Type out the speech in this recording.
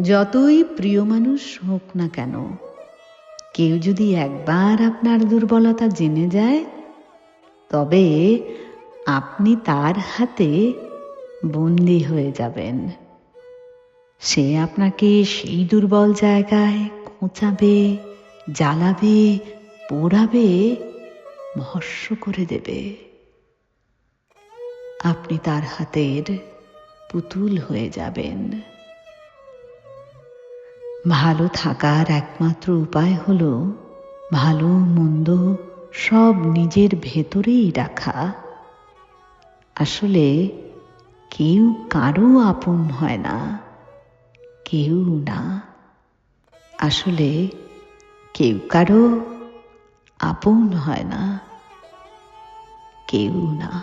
যতই প্রিয় মানুষ হোক না কেন, কেউ যদি একবার আপনার দুর্বলতা জেনে যায়, তবে আপনি তার হাতে বন্দি হয়ে যাবেন। সে আপনাকে সেই দুর্বল জায়গায় খোঁচাবে, জ্বালাবে, পোড়াবে ভস্য করে দেবে। আপনি তার হাতের পুতুল হয়ে যাবেন। ভালো থাকার একমাত্র উপায় হলো ভালো মন্দ সব নিজের ভেতরেই রাখা। আসলে কেউ কারও আপন হয় না, কেউ না। আসলে কেউ কারও আপন হয় না, কেউ না।